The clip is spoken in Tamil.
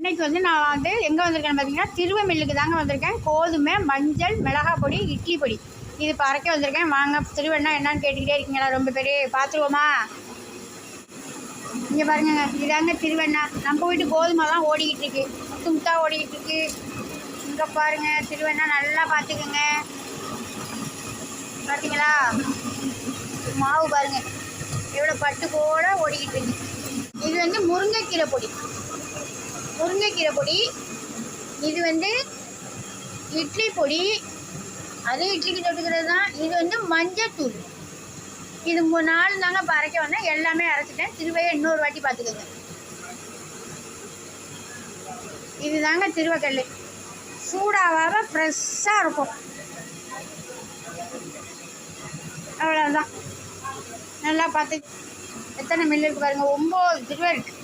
இன்னைக்கு வந்து நான் வந்து எங்கே வந்திருக்கேன்னு பார்த்தீங்கன்னா திருவமில்லுக்கு தாங்க வந்திருக்கேன். கோதுமை மஞ்சள் மிளகாய் பொடி இட்லி பொடி. இது பறக்க வந்திருக்கேன். வாங்க திருவண்ணா என்னன்னு கேட்டுக்கிட்டே இருக்கீங்களா ரொம்ப பெரிய பார்த்துருவோமா இங்கே பாருங்க இதாங்க திருவண்ணா. நம்ம வீட்டு கோதுமைலாம் ஓடிக்கிட்டு இருக்கு. முத்து முத்தா ஓடிக்கிட்டு இருக்கு. இங்கே பாருங்க திருவண்ணா நல்லா பார்த்துக்குங்க பார்த்தீங்களா மாவு பாருங்க. எவ்வளோ பட்டு போல ஓடிக்கிட்டு இருக்கு. இது வந்து முருங்கைக்கீரை பொடி. முருங்கைக்கீரை பொடி இது வந்து இட்லி பொடி. அது இட்லிக்கு தொட்டுக்கிறது தான். இது வந்து மஞ்சத்தூள். இது மூணு நாள் தாங்க இப்போ அரைக்க வந்தேன். எல்லாமே அரைச்சிட்டேன். திருவையை இன்னொரு வாட்டி பார்த்துக்கோங்க. இது தாங்க திருவக்கல் சூடாவாக ஃப்ரெஷ்ஷாக இருக்கும். அவ்வளோதான் நல்லா பார்த்து எத்தனை மில்லு இருக்குது பாருங்கள் ஒம்பது திருவை இருக்குது